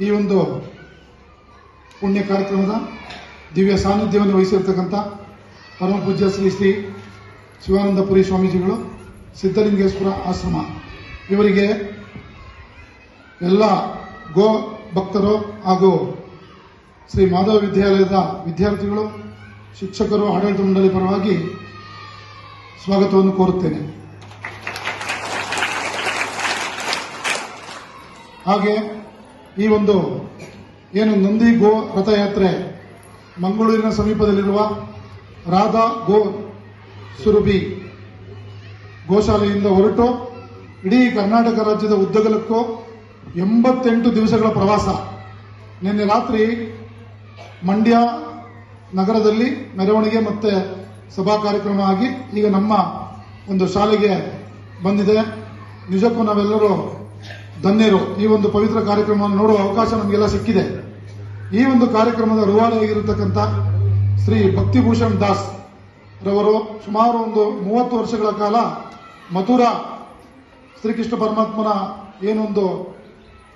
ಈ ಒಂದು ಪುಣ್ಯ ಕಾರ್ಯಕ್ರಮದ ದಿವ್ಯ ಸಾನ್ನಿಧ್ಯವನ್ನು ವಹಿಸಿರ್ತಕ್ಕಂಥ ಪರಮ ಪೂಜ್ಯ ಶ್ರೀ ಶ್ರೀ ಶಿವಾನಂದಪುರಿ ಸ್ವಾಮೀಜಿಗಳು, ಸಿದ್ಧಲಿಂಗೇಶ್ವರ ಆಶ್ರಮ. ಇವರಿಗೆ ಎಲ್ಲ ಗೋ ಭಕ್ತರು ಹಾಗೂ ಶ್ರೀ ಮಾಧವ ವಿದ್ಯಾಲಯದ ವಿದ್ಯಾರ್ಥಿಗಳು, ಶಿಕ್ಷಕರು, ಆಡಳಿತ ಮಂಡಳಿ ಪರವಾಗಿ ಸ್ವಾಗತವನ್ನು ಕೋರುತ್ತೇನೆ. ಹಾಗೆ ಈ ಒಂದು ಏನು ನಂದಿ ಗೋ ರಥಯಾತ್ರೆ ಮಂಗಳೂರಿನ ಸಮೀಪದಲ್ಲಿರುವ ರಾಧಾ ಗೋ ಸುರಭಿ ಗೋಶಾಲೆಯಿಂದ ಹೊರಟು ಇಡೀ ಕರ್ನಾಟಕ ರಾಜ್ಯದ ಉದ್ದಗಲಕ್ಕೂ ಎಂಬತ್ತೆಂಟು ದಿವಸಗಳ ಪ್ರವಾಸ. ನಿನ್ನೆ ರಾತ್ರಿ ಮಂಡ್ಯ ನಗರದಲ್ಲಿ ಮೆರವಣಿಗೆ ಮತ್ತೆ ಸಭಾ ಕಾರ್ಯಕ್ರಮ ಆಗಿ ಈಗ ನಮ್ಮ ಒಂದು ಶಾಲೆಗೆ ಬಂದಿದೆ. ನಿಜಕ್ಕೂ ನಾವೆಲ್ಲರೂ ಧನ್ಯರು ಈ ಒಂದು ಪವಿತ್ರ ಕಾರ್ಯಕ್ರಮವನ್ನು ನೋಡುವ ಅವಕಾಶ ನಮಗೆಲ್ಲ ಸಿಕ್ಕಿದೆ. ಈ ಒಂದು ಕಾರ್ಯಕ್ರಮದ ರೂವಾರಿಯಾಗಿರತಕ್ಕಂಥ ಶ್ರೀ ಭಕ್ತಿಭೂಷಣ್ ದಾಸ್ ರವರು ಸುಮಾರು ಒಂದು ಮೂವತ್ತು ವರ್ಷಗಳ ಕಾಲ ಮಥುರಾ, ಶ್ರೀಕೃಷ್ಣ ಪರಮಾತ್ಮನ ಏನೊಂದು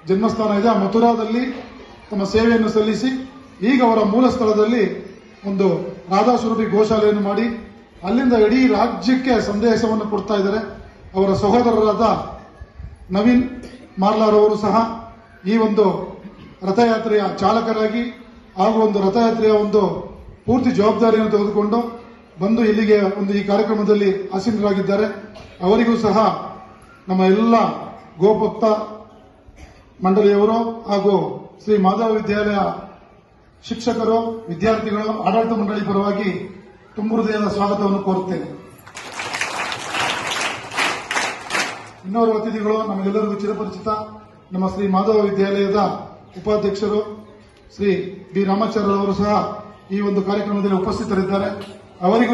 ಜನ್ಮಸ್ಥಾನ ಇದೆ, ಆ ಮಥುರಾದಲ್ಲಿ ತಮ್ಮ ಸೇವೆಯನ್ನು ಸಲ್ಲಿಸಿ, ಈಗ ಅವರ ಮೂಲ ಸ್ಥಳದಲ್ಲಿ ಒಂದು ರಾಧಾ ಸ್ವರೂಪಿ ಗೋಶಾಲೆಯನ್ನು ಮಾಡಿ, ಅಲ್ಲಿಂದ ಇಡೀ ರಾಜ್ಯಕ್ಕೆ ಸಂದೇಶವನ್ನು ಕೊಡ್ತಾ ಇದ್ದಾರೆ. ಅವರ ಸಹೋದರರಾದ ನವೀನ್ ಮಾರ್ಲಾರ್ ಅವರು ಸಹ ಈ ಒಂದು ರಥಯಾತ್ರೆಯ ಚಾಲಕರಾಗಿ ಹಾಗೂ ಒಂದು ರಥಯಾತ್ರೆಯ ಒಂದು ಪೂರ್ತಿ ಜವಾಬ್ದಾರಿಯನ್ನು ತೆಗೆದುಕೊಂಡು ಬಂದು ಇಲ್ಲಿಗೆ ಒಂದು ಈ ಕಾರ್ಯಕ್ರಮದಲ್ಲಿ ಆಸೀನರಾಗಿದ್ದಾರೆ. ಅವರಿಗೂ ಸಹ ನಮ್ಮ ಎಲ್ಲ ಗೋಭಕ್ತ ಮಂಡಳಿಯವರು ಹಾಗೂ ಶ್ರೀ ಮಾಧವ ವಿದ್ಯಾಲಯ ಶಿಕ್ಷಕರು, ವಿದ್ಯಾರ್ಥಿಗಳು, ಆಡಳಿತ ಮಂಡಳಿ ಪರವಾಗಿ ತುಂಬ ಹೃದಯದ ಸ್ವಾಗತವನ್ನು ಕೋರುತ್ತೇನೆ. ಇನ್ನೋರ್ವ ಅತಿಥಿಗಳು ನಮಗೆಲ್ಲರಿಗೂ ಚಿರಪರಿಚಿತ ನಮ್ಮ ಶ್ರೀ ಮಾಧವ ವಿದ್ಯಾಲಯದ ಉಪಾಧ್ಯಕ್ಷರು ಶ್ರೀ ಡಿ ರಾಮಾಚಾರ್ಯ ಅವರು ಸಹ ಈ ಒಂದು ಕಾರ್ಯಕ್ರಮದಲ್ಲಿ ಉಪಸ್ಥಿತರಿದ್ದಾರೆ. ಅವರಿಗೂ